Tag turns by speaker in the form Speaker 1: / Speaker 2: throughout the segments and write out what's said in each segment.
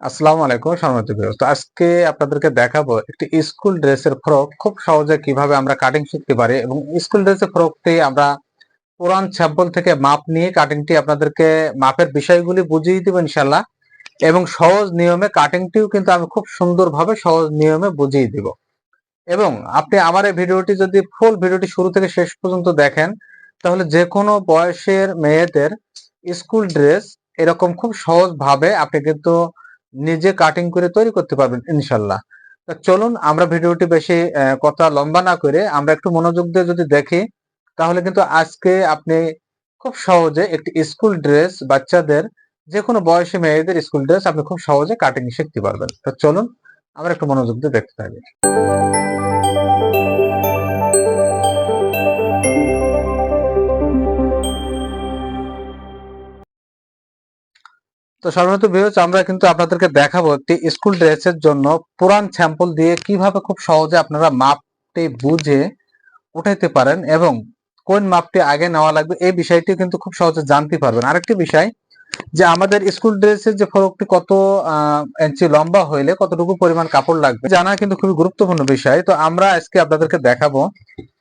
Speaker 1: আসসালামু আলাইকুম, সম্মানিত ভিউয়ার্স। তো আজকে আপনাদেরকে দেখাবো একটি স্কুল ড্রেসের ফ্রক, খুব সহজে কীভাবে আমরা কাটিং শিখতে পারি এবং স্কুল ড্রেসের ফ্রকটি আমরা পুরান স্যাম্পল থেকে মাপ নিয়ে কাটিংটি আপনাদেরকে মাপের বিষয়গুলি বুঝিয়ে দিব ইনশাল্লাহ এবং সহজ নিয়মে কাটিংটিও কিন্তু আমি খুব সুন্দরভাবে সহজ নিয়মে বুঝিয়ে দিব। এবং আপনি আমার এই ভিডিওটি যদি ফুল ভিডিওটি শুরু থেকে শেষ পর্যন্ত দেখেন, তাহলে যে কোনো বয়সের মেয়েদের স্কুল ড্রেস এরকম খুব সহজ ভাবে আপনি কিন্তু নিজে কাটিং করে তৈরি করতে পারবেন, ইনশাল্লাহ। চলুন, আমরা ভিডিওটি বেশি কথা লম্বা না করে আমরা একটু মনোযোগ দিয়ে যদি দেখি, তাহলে কিন্তু আজকে আপনি খুব সহজে একটি স্কুল ড্রেস বাচ্চাদের যে কোনো বয়সী মেয়েদের স্কুল ড্রেস আপনি খুব সহজে কাটিং শিখতে পারবেন। তো চলুন, আমরা একটু মনোযোগ দিয়ে দেখতে থাকি। তো সাধারণত ভিউজ আমরা কিন্তু আপনাদেরকে দেখাবো একটি স্কুল ড্রেসের জন্য পুরান স্যাম্পল দিয়ে কীভাবে খুব সহজে আপনারা মাপটি বুঝে উঠাইতে পারেন এবং কোন মাপটি আগে নেওয়া লাগবে, এই বিষয়টি কিন্তু খুব সহজে জানতে পারবেন। আরেকটি বিষয় যে আমাদের স্কুল ড্রেসের যে ফরকটি কত ইঞ্চি লম্বা হইলে কতটুকু পরিমাণ কাপড় লাগবে, জানা কিন্তু খুবই গুরুত্বপূর্ণ বিষয়। তো আমরা আজকে আপনাদেরকে দেখাবো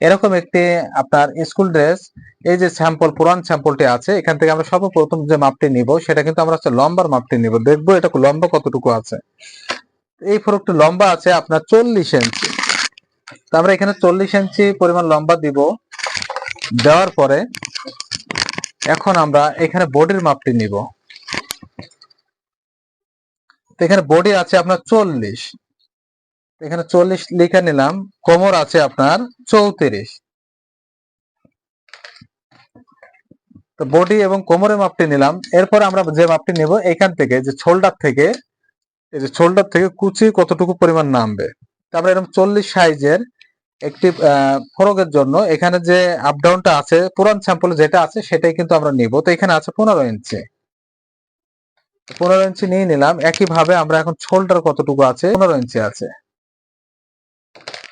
Speaker 1: এরকম একটি আপনার স্কুল ড্রেস এই যে স্যাম্পল পুরান স্যাম্পলটি আছে, এখান থেকে আমরা সর্বপ্রথম যে মাপটি নিব, সেটা কিন্তু আমরা হচ্ছে লম্বার মাপটি নিব, দেখব এটা লম্বা কতটুকু আছে। এই ফরকটি লম্বা আছে আপনার চল্লিশ ইঞ্চি তো আমরা এখানে চল্লিশ ইঞ্চি পরিমাণ লম্বা দিব, দেওয়ার পরে এখন আমরা এখানে বডির মাপটি নিব। এখানে বডি আছে আপনার চল্লিশ। এখানে চল্লিশ লিখে নিলাম, কোমর আছে আপনার চৌত্রিশ। তো বডি এবং কোমরের মাপটি নিলাম, এরপর আমরা যে মাপটি নেব এখান থেকে, যে শোল্ডার থেকে, এই যে শোল্ডার থেকে কুচি কতটুকু পরিমাণ নামবে? তো আমরা এরকম চল্লিশ সাইজের একটি ফরকের জন্য। এখানে যে আপ ডাউনটা আছে, পুরান স্যাম্পল যেটা আছে, সেটাই কিন্তু আমরা নিব। তো এখানে আছে পনেরো ইঞ্চি। পনেরো ইঞ্চি নিয়ে নিলাম। একইভাবে আমরা এখন শোল্ডার কতটুকু আছে? পনেরো ইঞ্চি আছে।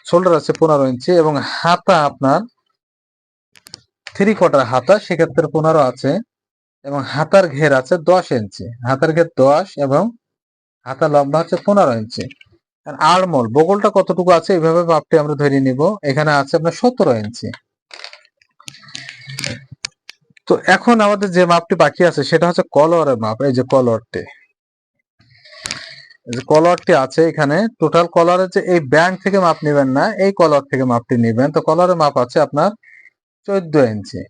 Speaker 1: শোল্ডার আছে পনেরো ইঞ্চি এবং হাতা আপনার থ্রি কোয়ার্টার হাতা, সেক্ষেত্রে পনেরো আছে এবং হাতার ঘের আছে দশ ইঞ্চি। হাতার ঘের দশ এবং হাতা লম্বা হচ্ছে পনেরো ইঞ্চি। আড়মোল বগলটা কতটুকু আছে এইভাবে মাপটি আমরা ধরে নিব। এখানে আছে আপনার সতেরো ইঞ্চি। তো এখন আমাদের যে মাপটি বাকি আছে সেটা হচ্ছে কলরের মাপ, এই যে কলরটি। যে কলরটি আছে এখানে, টোটাল কলারের যে এই ব্যাংক থেকে মাপ নেবেন না, এই কলর থেকে মাপটি নেবেন। তো কলরের মাপ আছে আপনার চোদ্দ ইঞ্চি।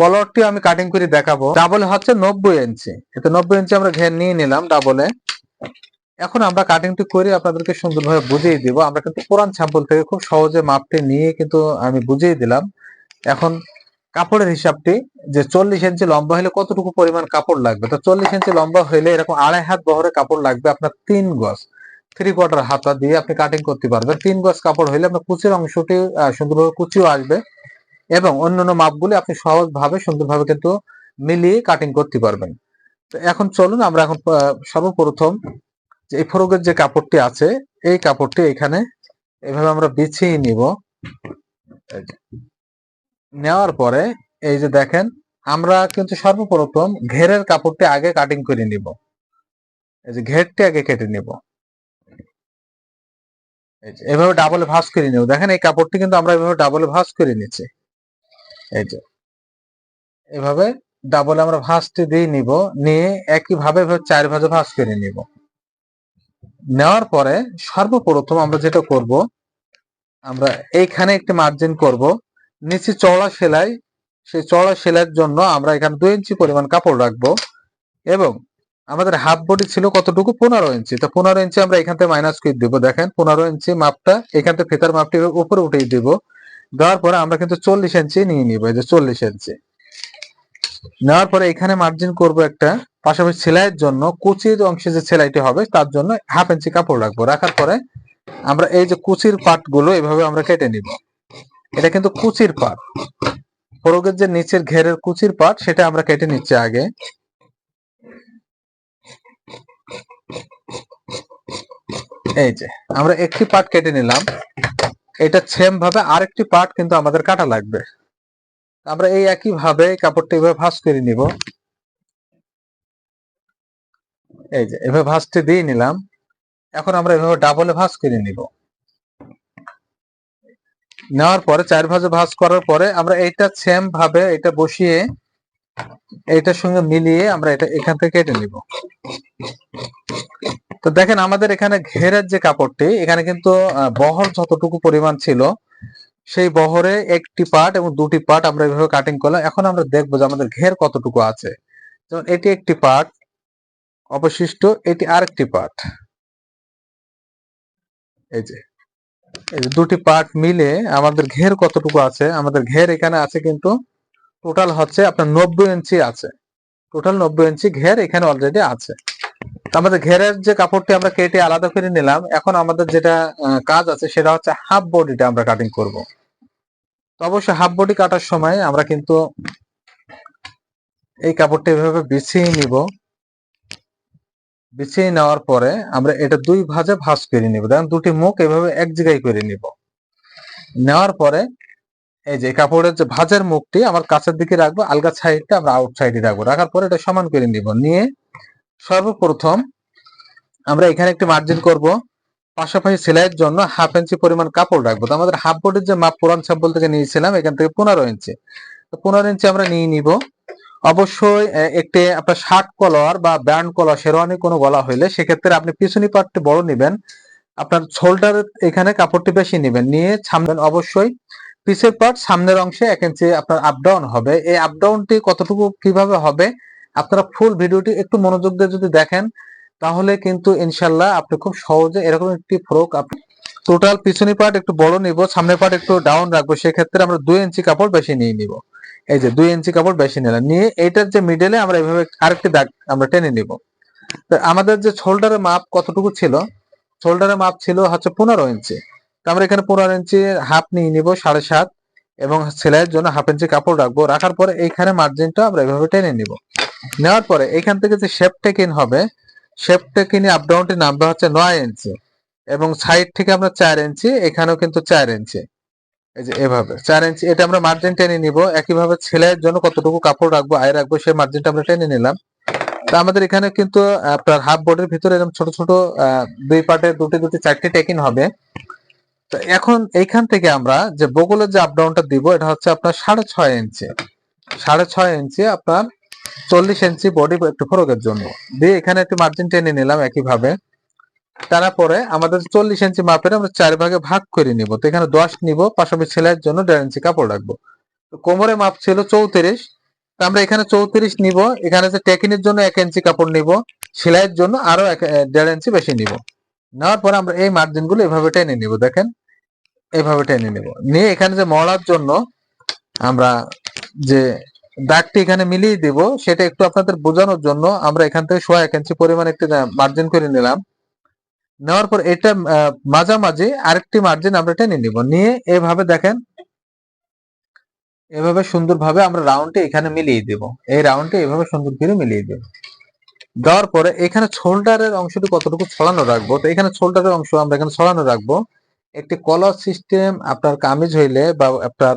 Speaker 1: কলরটি আমি কাটিং করে দেখাবো। ডাবল হচ্ছে নব্বই ইঞ্চি। এতে নব্বই ইঞ্চি আমরা ঘের নিয়ে নিলাম ডাবলে এখন আমরা কাটিংটি করে আপনাদেরকে সুন্দরভাবে বুঝিয়ে দিব। আমরা কিন্তু পুরান স্যাম্পল থেকে খুব সহজে মাপটি নিয়ে কিন্তু আমি বুঝিয়ে দিলাম। এখন কাপড়ের হিসাবটি, যে চল্লিশ ইঞ্চি লম্বা হলে কতটুকু পরিমাণ কাপড় লাগবে? তো চল্লিশ ইঞ্চি লম্বা হলে এরকম আড়াই হাত বহরে কাপড় লাগবে আপনার তিন গজ। থ্রি কোয়ার্টার হাতা দিয়ে আপনি কাটিং করতে পারবেন। তিন গজ কাপড় হলে আপনার কুচির অংশটি সুন্দরভাবে কুচিও আসবে এবং অন্যান্য মাপগুলি আপনি সহজভাবে, সুন্দরভাবে কিন্তু মিলিয়ে কাটিং করতে পারবেন। এখন চলুন, আমরা এখন সর্বপ্রথম যে এই ফরকের যে কাপড়টি আছে, এই কাপড়টি এখানে এভাবে আমরা বিছিয়ে নিব। নেওয়ার পরে এই যে দেখেন, আমরা কিন্তু সর্বপ্রথম ঘেরের কাপড়টি আগে কাটিং করে নিব। এই যে ঘেরটি আগে কেটে নিব। এভাবে ডাবল ভাঁজ করে নিব। দেখেন, এই কাপড়টি কিন্তু আমরা এভাবে ডাবল ভাঁজ করে নিচ্ছি। এই যে। এভাবে ডাবলে আমরা ভাঁজটি দিয়ে নিব, নিয়ে একইভাবে চার ভাঁজে ভাঁজ করে নিব। নেওয়ার পরে সর্বপ্রথম আমরা যেটা করব, আমরা এইখানে একটি মার্জিন করব। নিচে চওড়া সেলাই, সেই চওড়া সেলাইয়ের জন্য আমরা এখানে দুই ইঞ্চি পরিমাণ কাপড় রাখব এবং আমাদের হাফ বডি ছিল কতটুকু? পনেরো ইঞ্চি। তো পনেরো ইঞ্চি আমরা এখান থেকে মাইনাস করে দিব, দেখেন। পনেরো ইঞ্চি মাপটা এখান থেকে ফেতার মাপটি উপরে উঠিয়ে দিব। দেওয়ার পরে আমরা কিন্তু চল্লিশ ইঞ্চি নিয়ে নিব, এই যে চল্লিশ ইঞ্চি। নেওয়ার পরে এখানে মার্জিন করব একটা, পাশাপাশি সেলাইয়ের জন্য কুচির অংশে যে সেলাইটি হবে তার জন্য হাফ ইঞ্চি কাপড় রাখব। রাখার পরে আমরা এই যে কুচির পাটগুলো এভাবে আমরা কেটে নিব। এটা কিন্তু কুচির পাট। ফরকের যে নিচের ঘেরের কুচির পাট, সেটা আমরা কেটে নিচ্ছি আগে। এই যে, আমরা একটি পাট কেটে নিলাম। এটা সেম ভাবে আরেকটি পার্ট কিন্তু আমাদের কাটা লাগবে। আমরা এই একই ভাবে কাপড়টা এভাবে ভাঁজ করে নিব। এই যে, এভাবে ভাঁজটি দিয়ে নিলাম। এখন আমরা এভাবে ডাবলে ভাঁজ করে নিব। নেওয়ার পরে চার ভাজে ভাঁজ করার পরে আমরা এইটা সেম ভাবে এটা বসিয়ে এইটার সঙ্গে মিলিয়ে আমরা এটা এখান থেকে কেটে নিব। তো দেখেন আমাদের এখানে ঘেরের যে কাপড়টি, এখানে কিন্তু বহর যতটুকু পরিমাণ ছিল সেই বহরে একটি পার্ট এবং দুটি পার্ট আমরা এভাবে কাটিং করলাম। এখন আমরা দেখব যে আমাদের ঘের কতটুকু আছে। যেমন এটি একটি পার্ট, অবশিষ্ট এটি আরেকটি পার্ট। এই যে এই যে দুটি পার্ট মিলে আমাদের ঘের কতটুকু আছে? আমাদের ঘের এখানে আছে কিন্তু টোটাল হচ্ছে আপনার নব্বই ইঞ্চি আছে। টোটাল নব্বই ইঞ্চি ঘের এখানে অলরেডি আছে। আমাদের ঘেরের যে কাপড়টি আমরা কেটে আলাদা করে নিলাম, এখন আমাদের যেটা কাজ আছে সেটা হচ্ছে হাফ বডিটা আমরা কাটিং করব। তো অবশ্যই হাফ বডি কাটার সময় আমরা কিন্তু এই কাপড়টা এভাবে বিছিয়ে নিব। বিছিয়ে নেওয়ার পরে আমরা এটা দুই ভাজে ভাঁজ করে নিব। দেখেন দুটি মুখ এভাবে এক জায়গায় করে নিব। নেওয়ার পরে এই যে কাপড়ের যে ভাঁজের মুখটি আমার কাছের দিকে রাখব, আলগা সাইডটা আমরা আউট সাইডে রাখব। রাখার পরে এটা সমান করে নিব। নিয়ে সর্বপ্রথম আমরা এখানে একটি মার্জিন করব। পাশাপাশি সেলাইয়ের জন্য হাফ ইঞ্চি পরিমাণ কাপড় রাখব। তো আমাদের হাফ বডির যে মাপ, পুরান স্যাম্পল থেকে নিয়েছিলাম, এখান থেকে পনেরো ইঞ্চি তো পনেরো ইঞ্চি আমরা নিয়ে নিব। অবশ্যই একটি আপনার শার্ট কলার বা ব্যান্ড কলার শেরওয়ানি কোনো গলা হইলে সেক্ষেত্রে আপনি পিছনি পার্টটি বড় নেবেন। আপনার শোল্ডার এখানে কাপড়টি বেশি নেবেন। নিয়ে সামনে অবশ্যই পিছের পার্ট সামনের অংশে এক ইঞ্চি আপনার আপ ডাউন হবে। এই আপ ডাউনটি কতটুকু কীভাবে হবে, আপনারা ফুল ভিডিওটি একটু মনোযোগ দিয়ে যদি দেখেন তাহলে কিন্তু ইনশাল্লাহ আপনি খুব সহজে এরকম একটি ফ্রক আপনি টোটাল পিছনি পার্ট একটু বড় নিব সামনের পার্ট একটু ডাউন রাখব, সেক্ষেত্রে আমরা দুই ইঞ্চি কাপড় বেশি নিয়ে নিব। এই যে দুই ইঞ্চি কাপড় বেশি নিলাম, নিয়ে এইটার যে মিডলে আমরা এভাবে আরেকটি দাগ আমরা টেনে নিব। আমাদের যে শোল্ডারের মাপ কতটুকু ছিল? শোল্ডারের মাপ ছিল হচ্ছে পনেরো ইঞ্চি তো আমরা এখানে পনেরো ইঞ্চি হাফ নিয়ে নিব, সাড়ে সাত, এবং সেলাইয়ের জন্য হাফ ইঞ্চি কাপড় রাখব। রাখার পরে এইখানে মার্জিনটা আমরা এভাবে টেনে নিব। নেওয়ার পরে এখান থেকে যে শেপ টেকিন হবে শেপ টেকিনে আপ ডাউনটি নামবে হচ্ছে নয় ইঞ্চি এবং সাইড থেকে আমরা চার ইঞ্চি এখানেও কিন্তু চার ইঞ্চি এই যে এভাবে, চার ইঞ্চি এটা আমরা মার্জিন টেনে নিব। একইভাবে ছেলের জন্য কতটুকু কাপড় রাখব, আয় রাখব, সেই মার্জিনটা আমরা টেনে নিলাম। তো আমাদের এখানে কিন্তু আপনার হাফ বোর্ডের ভিতরে এরকম ছোট ছোট দুই পার্টে দুটি দুটি, চারটি টেকিন হবে। তো এখন এইখান থেকে আমরা যে বগলের যে আপ ডাউনটা দিব, এটা হচ্ছে আপনার সাড়ে ছয় ইঞ্চি সাড়ে ছয় ইঞ্চি আপনার চল্লিশ ইঞ্চি বডি একটু ফরকের জন্য। দিয়ে এখানে একটু মার্জিন টেনে নিলাম একইভাবে। তারপরে আমাদের চল্লিশ ইঞ্চি মাপের আমরা চার ভাগে ভাগ করে নিব। তো এখানে দশ নিব, পাশাপাশি সেলাইয়ের জন্য দেড় ইঞ্চি কাপড় রাখব। কোমরে মাপ ছিল চৌত্রিশ। তো আমরা এখানে চৌত্রিশ নিব। এখানে যে টেকিনের জন্য এক ইঞ্চি কাপড় নিব, সেলাইয়ের জন্য আরও এক দেড় ইঞ্চি বেশি নিব। নেওয়ার পরে আমরা এই মার্জিনগুলো এভাবে টেনে নিব, দেখেন। এভাবে টেনে নিব। নিয়ে এখানে যে মলার জন্য আমরা যে দাগটি এখানে মিলিয়ে দিব, সেটা একটু আপনাদের বোঝানোর জন্য আমরা এখান থেকে সোয়া এক ইঞ্চি পরিমাণ একটি মার্জিন করে নিলাম। নেওয়ার পর এটা মাঝামাঝি আরেকটি মার্জিন আমরা টেনে নিব। নিয়ে এভাবে দেখেন, এভাবে সুন্দরভাবে আমরা রাউন্ডটি এখানে মিলিয়ে দেব। এই রাউন্ডটি এভাবে সুন্দর করে মিলিয়ে দেব। দেওয়ার পরে এখানে শোল্ডারের অংশটি কতটুকু ছড়ানো রাখব? তো এখানে শোল্ডারের অংশ আমরা এখানে ছড়ানো রাখব। একটি কলার সিস্টেম আপনার কামিজ হইলে বা আপনার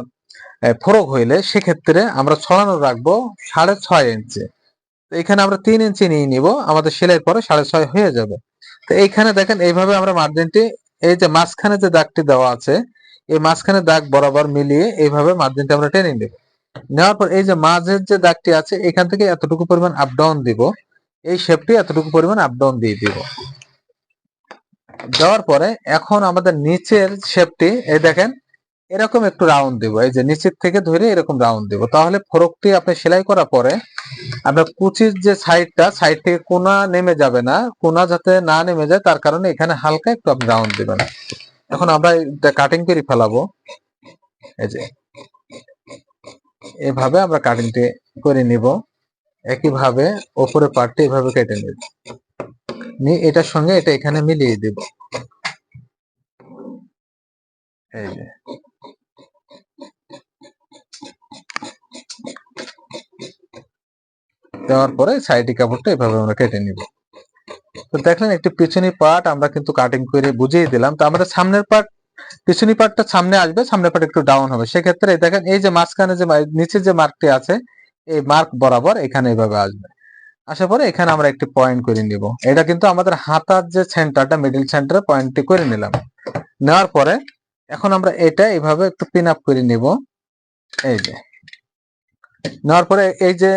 Speaker 1: ফরক হইলে সেক্ষেত্রে আমরা ছড়ানো রাখব সাড়ে ছয় ইঞ্চি। তো এখানে আমরা তিন ইঞ্চি নিয়ে নিব, আমাদের সেলাইয়ের পরে সাড়ে ছয় হয়ে যাবে। তো এইখানে দেখেন, এইভাবে আমরা মার্জিনটি এই যে মাঝখানে যে দাগটি দেওয়া আছে, এই মাঝখানে দাগ বরাবর মিলিয়ে এইভাবে মার্জিনটা আমরা টেনে নেব। নেওয়ার পর এই যে মাঝের যে দাগটি আছে, এখান থেকে এতটুকু পরিমাণ আপ ডাউন দিব। এই শেপটি এতটুকু পরিমাণ আপ ডাউন দিয়ে দিব। দেওয়ার পরে এখন আমাদের নিচের শেপটি এই দেখেন এরকম একটু রাউন্ড দিব, এই যে নিচের থেকে ধরে এরকম রাউন্ড দিব। তাহলে ফরকটি আপনি সেলাই করার পরে আপনার কুচির যে সাইডটা সাইড থেকে কোনা নেমে যাবে না। কোনা যাতে না নেমে যায়, তার কারণে এখানে হালকা একটু আপনি রাউন্ড দিবেন। এখন আমরা এটা কাটিং করে ফেলাবো। এই যে এভাবে আমরা কাটিংটি করে নিব। একইভাবে ওপরে পার্টটি এভাবে কেটে নিব। নিয়ে এটার সঙ্গে এটা এখানে মিলিয়ে দিব। এই যে দেওয়ার পরে সাইডি কাপড়টা এভাবে আমরা কেটে নিব। তো দেখলেন একটি পিছনি পার্ট আমরা কিন্তু কাটিং করে বুঝিয়ে দিলাম। তো আমাদের সামনের পার্ট পিছনি পার্টটা সামনে আসবে, সামনের পার্ট একটু ডাউন হবে। সেক্ষেত্রে দেখেন, এই যে মাঝখানে যে নিচে যে মার্কটি আছে, এই মার্ক বরাবর এখানে এইভাবে আসবে। আসার পরে এখানে আমরা একটি পয়েন্ট করে নিব। এটা কিন্তু আমাদের হাতার যে সেন্টারটা মিডল সেন্টারে পয়েন্টটি করে নিলাম। নেওয়ার পরে এখন আমরা এটা এইভাবে একটু পিন আপ করে নিব। এই যে। নেওয়ার পরে এই যে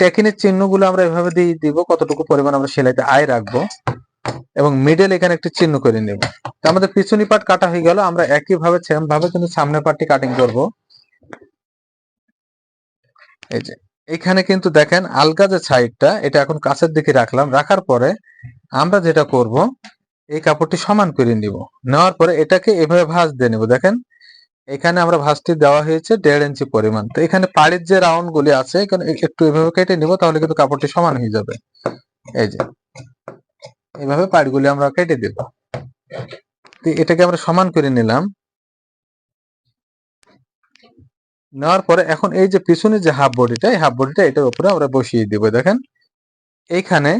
Speaker 1: টেকিনের চিহ্নগুলো আমরা এভাবে দিয়ে দিব, কতটুকু পরিমাণ আমরা সেলাইতে আয় রাখব, এবং মিডল এখানে একটি চিহ্ন করে নেব। আমাদের পিছনি পার্ট কাটা হয়ে গেল, আমরা একই ভাবে সেম ভাবে কিন্তু সামনের পার্টটি কাটিং করব। এই যে, এখানে কিন্তু দেখেন আলগা যে সাইডটা এটা এখন কাছের দিকে রাখলাম, রাখার পরে আমরা যেটা করব, এই কাপড়টি সমান করে নিব। নেওয়ার পরে এটাকে এভাবে ভাঁজ দিয়ে নেব, দেখেন। এখানে আমরা ভাঁজটি দেওয়া হয়েছে দেড় ইঞ্চি পরিমাণ। তো এখানে পাড়ির যে রাউন্ড গুলি আছে এখানে একটু এভাবে কেটে নিব তাহলে কিন্তু কাপড়টি সমান হয়ে যাবে। এই যে এইভাবে পাড়গুলি আমরা কেটে দেব। তো এটাকে আমরা সমান করে নিলাম। নেওয়ার পরে এখন এই যে পিছনে যে হাফ বডিটা এই হাফ বডিটা এটার উপরে আমরা বসিয়ে দিব দেখেন। এইখানে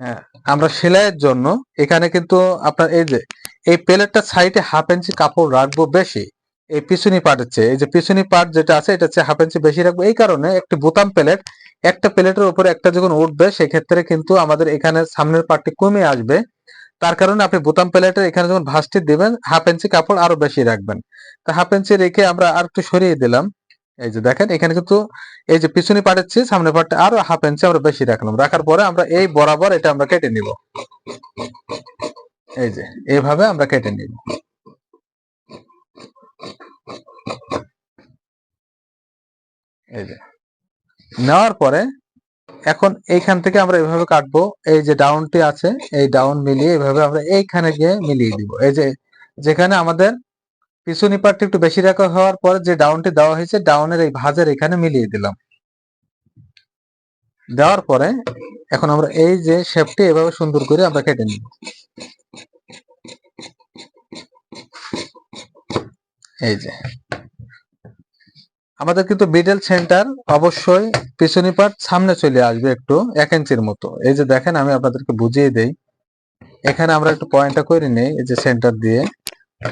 Speaker 1: আহ, আমরা সেলাইয়ের জন্য এখানে কিন্তু আপনার এই যে এই প্লেটটা সাইডে হাফ ইঞ্চি কাপড় রাখব বেশি। এই পিছনি পার্টের চেয়ে এই যে পিছনি পার্ট যেটা আছে, এটা হচ্ছে হাফ ইঞ্চি বেশি রাখব। এই কারণে একটি বোতাম প্লেট একটা প্লেটের উপরে একটা যখন উঠবে, সেক্ষেত্রে কিন্তু আমাদের এখানে সামনের পার্টটি কমে আসবে। তার কারণে আপনি বোতাম প্লেটের এখানে যখন ভাঁজটি দিবেন হাফ ইঞ্চি কাপড় আরও বেশি রাখবেন। তা হাফ ইঞ্চি রেখে আমরা আর একটু সরিয়ে দিলাম। এই যে দেখেন, এখানে কিন্তু এই যে পিছনে পাটের চেয়ে সামনের পাটটা আরও হাফ ইঞ্চি আমরা বেশি রাখলাম। রাখার পরে আমরা এই বরাবর এটা আমরা কেটে নিব। এই যে, এইভাবে আমরা কেটে নিব। নেওয়ার পরে এখন এইখান থেকে আমরা এভাবে কাটবো। এই যে ডাউনটি আছে, এই ডাউন মিলিয়ে এভাবে আমরা এইখানে গিয়ে মিলিয়ে দিব। এই যে যেখানে আমাদের পিছনি পার্টটা একটু বেশি রাখা হওয়ার পর যে ডাউনটি দেওয়া হয়েছে ডাউনের এই ভাঁজের এখানে মিলিয়ে দিলাম। দেওয়ার পরে এখন আমরা এই যে শেপটি এভাবে সুন্দর করে আমরা কেটে নিব। এই যে। আমাদের কিন্তু মিডল সেন্টার অবশ্যই পিছনি পার্ট সামনে চলে আসবে একটু, এক ইঞ্চির মতো। এই যে দেখেন, আমি আপনাদেরকে বুঝিয়ে দেই। এখানে আমরা একটু পয়েন্টটা করে নেই, এই যে সেন্টার দিয়ে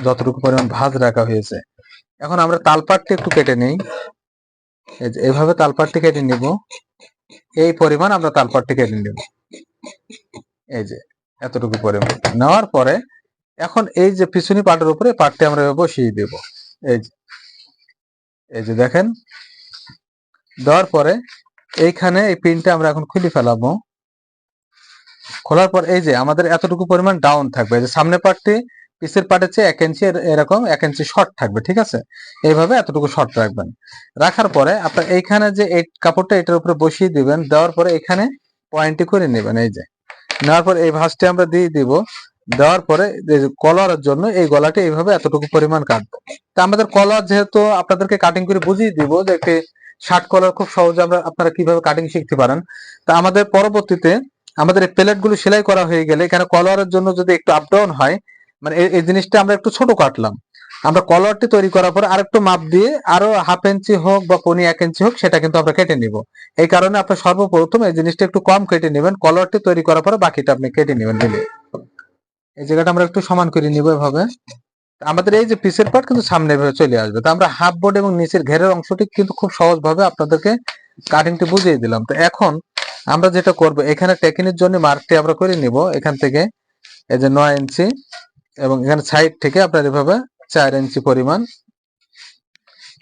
Speaker 1: যতটুকু পরিমাণ ভাঁজ রাখা হয়েছে। এখন আমরা তালপাটটি একটু কেটে নেই। এই যে এইভাবে তালপাটটি কেটে নিব। এই পরিমাণ আমরা তালপাটটি কেটে নেব। এই যে, এতটুকু পরিমাণ। নেওয়ার পরে এখন এই যে পিছনি পাটের উপরে পাটটি আমরা বসিয়ে দেব। এই যে এই যে দেখেন, দেওয়ার পরে এইখানে এই পিনটা আমরা এখন খুলে ফেলাবো। খোলার পর এই যে আমাদের এতটুকু পরিমাণ ডাউন থাকবে। যে সামনে পার্টটি পিসের পার্টের চেয়ে এক ইঞ্চি এরকম এক ইঞ্চি শর্ট থাকবে, ঠিক আছে? এইভাবে এতটুকু শর্ট রাখবেন। রাখার পরে আপনার এইখানে যে এই কাপড়টা এটার উপরে বসিয়ে দিবেন, দেওয়ার পরে এখানে পয়েন্টটি করে নেবেন, এই যে। নেওয়ার পর এই ভাঁজটি আমরা দিয়ে দিব। দেওয়ার পরে কলারের জন্য এই গলাটি এইভাবে এতটুকু পরিমাণ কাটবো। তা আমাদের কলার যেহেতু আপনাদেরকে কাটিং করে বুঝিয়ে দিব যে একটি শার্ট কলার খুব সহজে আমরা আপনারা কীভাবে কাটিং শিখতে পারেন। তা আমাদের পরবর্তীতে আমাদের এই প্লেটগুলো সেলাই করা হয়ে গেলে এখানে কলারের জন্য যদি একটু আপ ডাউন হয় মানে এই- জিনিসটা আমরা একটু ছোট কাটলাম। আমরা কলারটি তৈরি করার পর আরেকটু মাপ দিয়ে আরও হাফ ইঞ্চি হোক বা পনি এক ইঞ্চি হোক সেটা কিন্তু আমরা কেটে নিব। এই কারণে আপনি সর্বপ্রথম এই জিনিসটা একটু কম কেটে নেবেন কলারটি তৈরি করার পরে বাকিটা আপনি কেটে নেবেন এই জায়গাটা আমরা একটু সমান করে নিব এভাবে। আমাদের এই যে পিসের পার্ট কিন্তু সামনে এভাবে চলে আসবে। তো আমরা হাফ বোর্ড এবং নিচের ঘেরের অংশটি কিন্তু খুব সহজ ভাবে আপনাদেরকে কাটিংটি বুঝিয়ে দিলাম। তো এখন আমরা যেটা করব, এখানে টেকিনের জন্য মার্কটি আমরা করে নিব এখান থেকে। এই যে নয় ইঞ্চি এবং এখানে সাইড থেকে আপনার এভাবে চার ইঞ্চি পরিমাণ।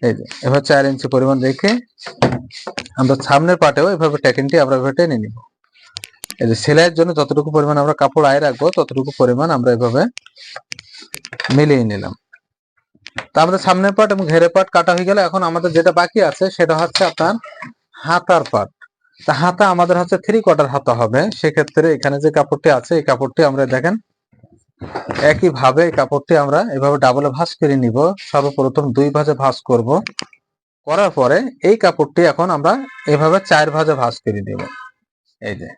Speaker 1: এই যে, এভাবে চার ইঞ্চি পরিমাণ রেখে আমরা সামনের পাটেও এভাবে টেকিনটি আমরা এভাবে টেনে নিব। এই যে সেলাইয়ের জন্য যতটুকু পরিমাণ আমরা কাপড় আয় রাখব, ততটুকু পরিমাণ আমরা এভাবে মিলিয়ে নিলাম। তা আমাদের সামনের পাট এবং ঘেরের পাট কাটা হয়ে গেল এখন আমাদের যেটা বাকি আছে, সেটা হচ্ছে আপনার হাতার পাট তা হাতা আমাদের হচ্ছে থ্রি কোয়ার্টার হাতা হবে। সেক্ষেত্রে এখানে যে কাপড়টি আছে, এই কাপড়টি আমরা দেখেন একই ভাবে এই কাপড়টি আমরা এভাবে ডাবলে ভাঁজ করে নিব। সর্বপ্রথম দুই ভাঁজে ভাঁজ করব। করার পরে এই কাপড়টি এখন আমরা এভাবে চার ভাঁজে ভাঁজ করে নিব। এই যে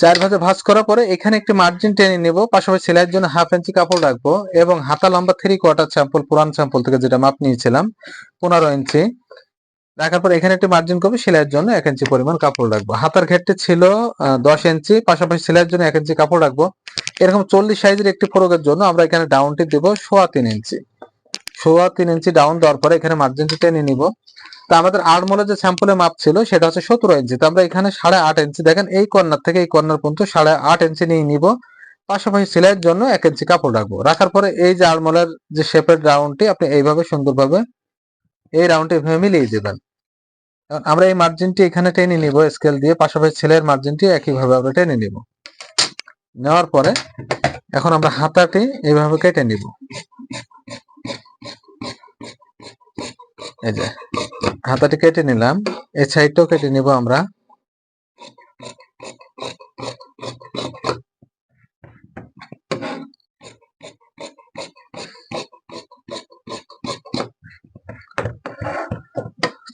Speaker 1: চার ভাঁজে ভাঁজ করার পরে এখানে একটি মার্জিন টেনে নিব, পাশাপাশি সেলাইয়ের জন্য হাফ ইঞ্চি কাপড় রাখব এবং হাতা লম্বা থ্রি কোয়ার্টার স্যাম্পল পুরান স্যাম্পল থেকে যেটা মাপ নিয়েছিলাম, পনেরো ইঞ্চি রাখার পর এখানে একটি মার্জিন করব, সেলাইয়ের জন্য এক ইঞ্চি পরিমাণ কাপড় রাখব। হাতার ঘেরটি ছিল দশ ইঞ্চি পাশাপাশি সেলাইয়ের জন্য এক ইঞ্চি কাপড় রাখব। এরকম চল্লিশ সাইজের একটি ফরকের জন্য আমরা এখানে ডাউনটি দেবো, সোয়া তিন ইঞ্চি সোয়া তিন ইঞ্চি ডাউন দেওয়ার পরে এখানে মার্জিনটি টেনে নিব। তা আমাদের আড়মোলের যে স্যাম্পলের মাপ ছিল, সেটা হচ্ছে সতেরো ইঞ্চি। তো আমরা এখানে সাড়ে আট ইঞ্চি, দেখেন এই কর্নার থেকে এই কর্নার পর্যন্ত সাড়ে আট ইঞ্চি নিয়ে নিব। পাশাপাশি সেলাইয়ের জন্য এক ইঞ্চি কাপড় রাখব। রাখার পরে এই যে আড়মোলের যে শেপের রাউন্ডটি আপনি এইভাবে সুন্দরভাবে এই রাউন্ডটি এভাবে মিলিয়ে দেবেন। আমরা এই মার্জিনটি এখানে টেনে নিব স্কেল দিয়ে। পাশাপাশি ছেলের মার্জিনটি একইভাবে আমরা টেনে নিব। নেওয়ার পরে এখন আমরা হাতাটি এইভাবে কেটে নিব। এই যে, হাতাটি কেটে নিলাম। এই সাইডটাও কেটে নিব আমরা।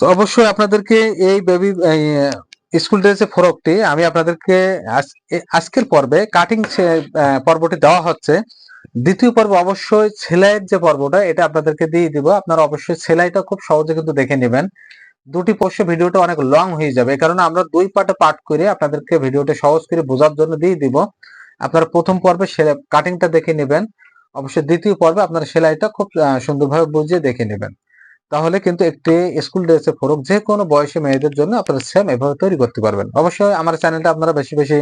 Speaker 1: তো অবশ্যই আপনাদেরকে এই বেবি স্কুল ড্রেসের ফরকটি আমি আপনাদেরকে আজ- আজকের পর্বে কাটিং পর্বটি দেওয়া হচ্ছে। দ্বিতীয় পর্ব অবশ্যই সেলাইয়ের যে পর্বটা, এটা আপনাদেরকে দিয়ে দিব। আপনারা অবশ্যই সেলাইটা খুব সহজে কিন্তু দেখে নেবেন। দুটি পোষ্য ভিডিওটা অনেক লং হয়ে যাবে, এই কারণে আমরা দুই পার্টে পাঠ করে আপনাদেরকে ভিডিওটা সহজ করে বোঝার জন্য দিয়ে দিব। আপনারা প্রথম পর্বে কাটিংটা দেখে নেবেন। অবশ্যই দ্বিতীয় পর্বে আপনারা সেলাইটা খুব সুন্দরভাবে বুঝিয়ে দেখে নেবেন। তাহলে কিন্তু একটি স্কুল ড্রেসের ফরক যে কোনো বয়সী মেয়েদের জন্য আপনারা সেম এভাবে তৈরি করতে পারবেন। অবশ্যই আমার চ্যানেলটা আপনারা বেশি বেশি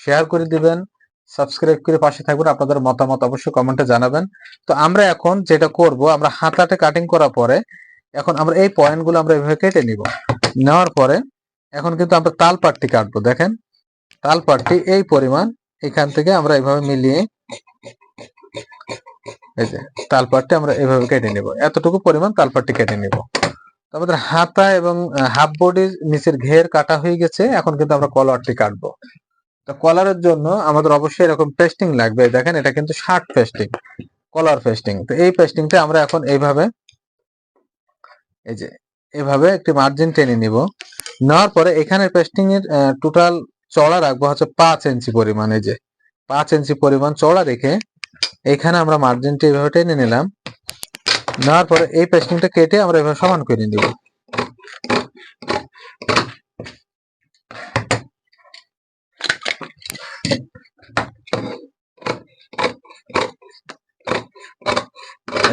Speaker 1: শেয়ার করে দিবেন। সাবস্ক্রাইব করে পাশে থাকবেন আপনাদের মতামত অবশ্যই কমেন্টে জানাবেন। তো আমরা এখন যেটা করব, আমরা হাতাতে কাটিং করার পরে এখন আমরা এই পয়েন্টগুলো আমরা এভাবে কেটে নিব। নেওয়ার পরে এখন কিন্তু আমরা তাল পাটটি কাটবো, দেখেন। তাল পাটটি এই পরিমাণ এখান থেকে আমরা এভাবে মিলিয়ে এই যে তালপাটটি আমরা এভাবে কেটে নিব। এতটুকু পরিমাণ তালপাটটি কেটে নিব। আমাদের হাতা এবং হাফ বডির নিচের ঘের কাটা হয়ে গেছে, এখন কিন্তু আমরা কলারটি কাটবো। কলারের জন্য আমাদের অবশ্যই এরকম পেস্টিং লাগবে। দেখেন, এটা কিন্তু শার্ট পেস্টিং কলার পেস্টিং তো এই পেস্টিংটা আমরা এখন এইভাবে, এই যে, এভাবে একটি মার্জিন টেনে নিব। নেওয়ার পরে এখানে পেস্টিং এর টোটাল চড়া রাখব হচ্ছে পাঁচ ইঞ্চি পরিমাণ যে, পাঁচ ইঞ্চি পরিমাণ চড়া রেখে এখানে আমরা মার্জিনটা এভাবে টেনে নিলাম। নেওয়ার পরে এই পেস্টিংটা কেটে আমরা এভাবে সমান করে নিব।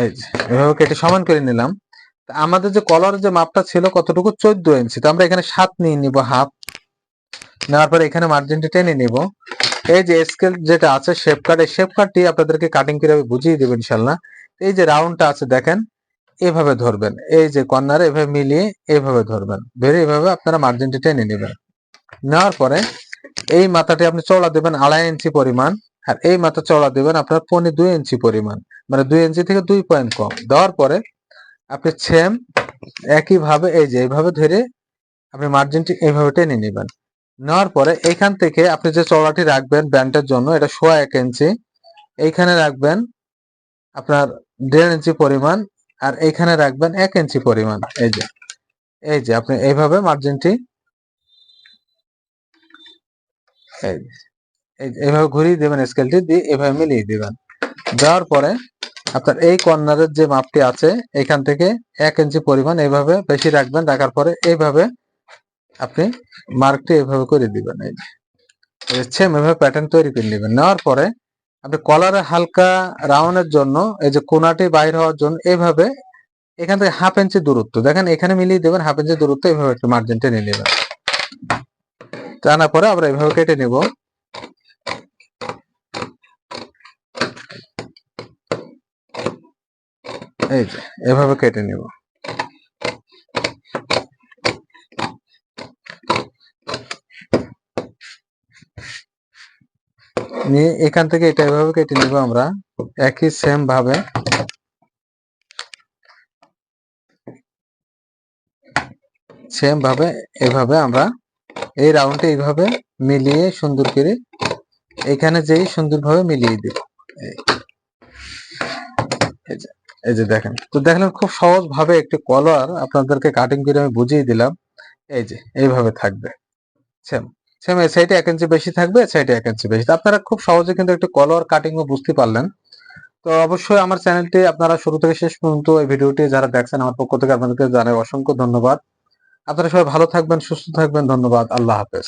Speaker 1: এই এভাবে সমান করে নিলাম। আমাদের যে যে মাপটা ছিল কতটুকু? চোদ্দ ইঞ্চি তো আমরা এখানে সাত নিয়ে নিব, হাফ। নেওয়ার পরে এখানে মার্জিনটা টেনে নিব। এই যে স্কেল যেটা আছে শেপ কাট এই শেপ কাটটি আপনাদেরকে কাটিং করে বুঝিয়ে দেবো ইনশাল্লাহ এই যে রাউন্ডটা আছে, দেখেন, এভাবে ধরবেন। এই যে কর্নারে এভাবে মিলিয়ে এইভাবে ধরবেন। ধরে এইভাবে আপনারা মার্জিনটা টেনে নেবেন। নেওয়ার পরে এই মাথাটি আপনি চওড়া দেবেন আড়াই ইঞ্চি পরিমাণ, আর এই মাথা চওড়া দেবেন আপনার পনেরো দুই ইঞ্চি পরিমাণ। মানে দুই ইঞ্চি থেকে দুই পয়েন্ট কম। দেওয়ার পরে আপনি সেম একইভাবে এই যে এইভাবে ধরে আপনি মার্জিনটি এইভাবে টেনে নেবেন। নেওয়ার পরে এইখান থেকে আপনি যে চওড়াটি রাখবেন ব্যান্ডের জন্য, এটা সোয়া এক ইঞ্চি। এইখানে রাখবেন আপনার দেড় ইঞ্চি পরিমাণ, আর এইখানে রাখবেন এক ইঞ্চি পরিমাণ। এই যে এই যে আপনি এইভাবে মার্জিনটি এই যে, এই যে এইভাবে ঘুরিয়ে দেবেন স্কেলটি দিয়ে এভাবে মিলিয়ে দিবেন। দেওয়ার পরে আপনার এই কর্নারের যে মাপটি আছে, এখান থেকে এক ইঞ্চি পরিমাণ এইভাবে বেশি রাখবেন, রাখার পরে এইভাবে আপনি মার্কটি এইভাবে করে দিবেন। এই সেম এভাবে প্যাটার্ন তৈরি করে নেবেন। নেওয়ার পরে আপনি কলারে হালকা রাউন্ডের জন্য এই যে কোনাটি বাইর হওয়ার জন্য এইভাবে এখান থেকে হাফ ইঞ্চি দূরত্ব, দেখেন এখানে মিলিয়ে দেবেন হাফ ইঞ্চি দূরত্ব, এইভাবে একটু মার্জিন টেনে নেবেন। টানার পরে আমরা এভাবে কেটে নেব। এই যে, এভাবে কেটে নেব। নিয়ে এখান থেকে এটা এভাবে কেটে নিব আমরা, একই সেম ভাবে। সেম ভাবে, এভাবে আমরা এই রাউন্ডে এইভাবে মিলিয়ে সুন্দর করে এখানে যেই সুন্দরভাবে মিলিয়ে দিই। এই। যে- দেখেন, তো দেখলেন খুব সহজ ভাবে একটি কলার আপনাদেরকে কাটিং করে আমি বুঝিয়ে দিলাম। এই যে, এইভাবে থাকবে। সেম সেম এই সাইডে এক ইঞ্চি বেশি থাকবে সাইডে এক ইঞ্চি বেশি। আপনারা খুব সহজে কিন্তু একটি কলার কাটিং বুঝতে পারলেন। তো অবশ্যই আমার চ্যানেলটি আপনারা শুরু থেকে শেষ পর্যন্ত এই ভিডিওটি যারা দেখছেন, আমার পক্ষ থেকে আপনাদেরকে জানাই অসংখ্য ধন্যবাদ। আপনারা সবাই ভালো থাকবেন সুস্থ থাকবেন। ধন্যবাদ। আল্লাহ হাফেজ।